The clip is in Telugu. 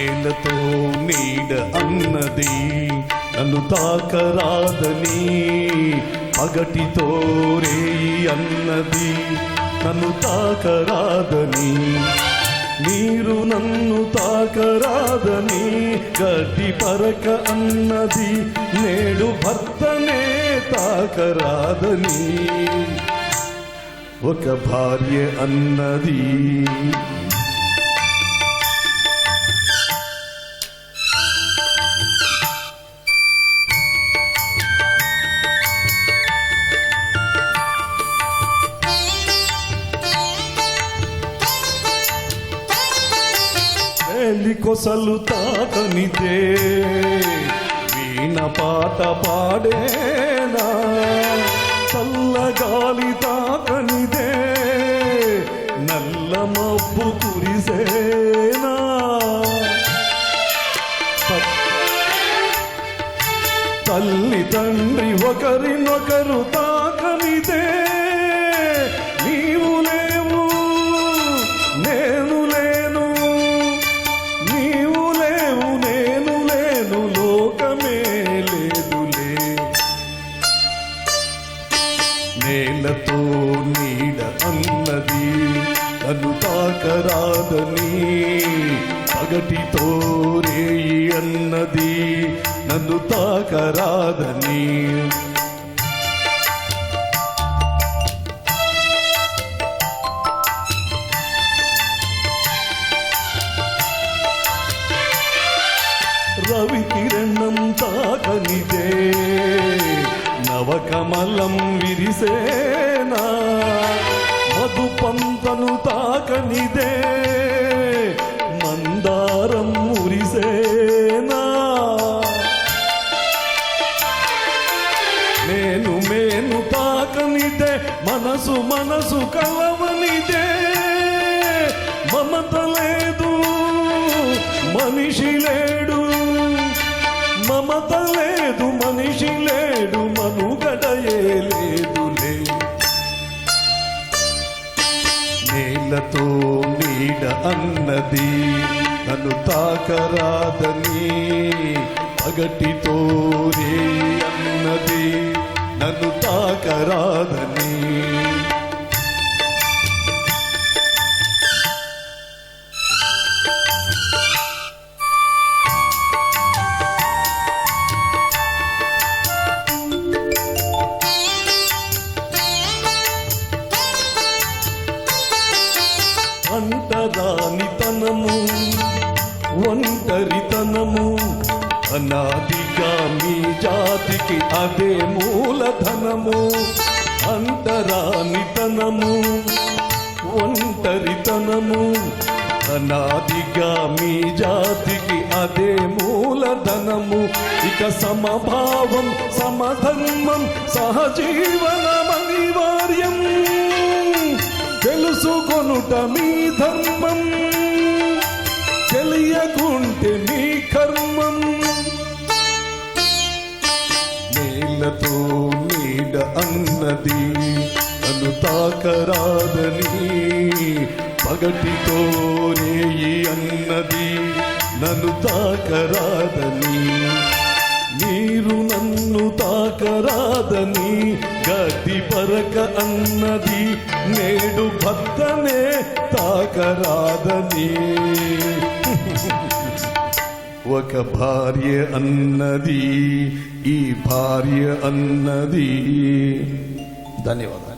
నేలతో నీడ అన్నది నన్ను తాకరాదని పగటితో రేయి అన్నది నన్ను తాకరాదని నీరు నన్ను తాకరాదని గడ్డి పరక అన్నది నేడు భర్తనే తాకరాదని. ఒక భార్య అన్నది వేలి కొసలు తాకనిదే వీణ పాట పాడేనా? చల్లగాలి తాకనిదే నల్ల మబ్బు కురిసేనా? తల్లి తండ్రి ఒకరినొకరు తా నేలతో నీడ అన్నది. నన్ను తాకరాదని పగటితో రేయి అన్నది. నన్ను తాకరాదని. రవి కిరణం తాకనిదే. నవకమలం విరిసే మధు పంతను తాకనిదే మందారం మురిసేనా? నేను మేను తాకనిదే మనసు మనసు కలవనిదే మమత లేదు మనిషి లేడు. మమత లేదు మనిషి లేడు మనుగడయే లేదు. నేలతో నీడ అన్నది. నన్ను తాకరాదని పగటితో రే దానితనము ఒంటరితనము అనాదిగా మీ జాతికి అదే మూలధనము అంటరానితనము ఒంటరితనము అనాదిగా మీ జాతికి అదే మూలధనము. ఇక సమభావం సమధర్మం సహజీవనమనివార్యం తెలుసుకొనుట మీ ధర్మం తెలియకుంటే మీ కర్మం. నేలతో నీడ అన్నది అనుతాకరాదని పగటితో రేయి అన్నది నన్ను తాకరాదని నీరు నన్ను తాకరాదని గది పరక అన్నది నేడు భర్తనే తాకరాదని. ఒక భార్య అన్నది ఈ భార్య అన్నది. ధన్యవాదాలు.